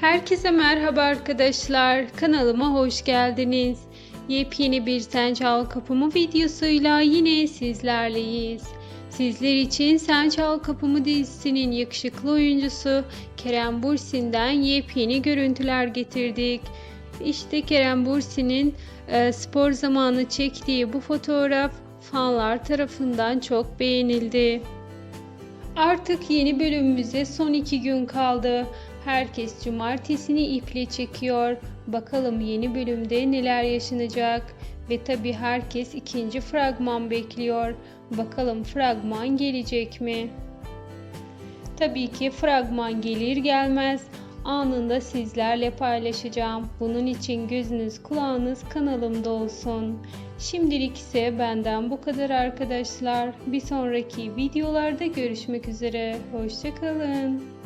Herkese merhaba arkadaşlar. Kanalıma hoş geldiniz. Yepyeni bir Sen Çal Kapımı videosuyla yine sizlerleyiz. Sizler için Sen Çal Kapımı dizisinin yakışıklı oyuncusu Kerem Bursin'den yepyeni görüntüler getirdik. İşte Kerem Bursin'in e, spor zamanı çektiği bu fotoğraf fanlar tarafından çok beğenildi. Artık yeni bölümümüze son iki gün kaldı. Herkes cumartesini iple çekiyor. Bakalım yeni bölümde neler yaşanacak. Ve tabi herkes ikinci fragman bekliyor. Bakalım fragman gelecek mi? Tabii ki fragman gelir gelmez anında sizlerle paylaşacağım. Bunun için gözünüz kulağınız kanalımda olsun. Şimdilik ise benden bu kadar arkadaşlar. Bir sonraki videolarda görüşmek üzere. Hoşçakalın.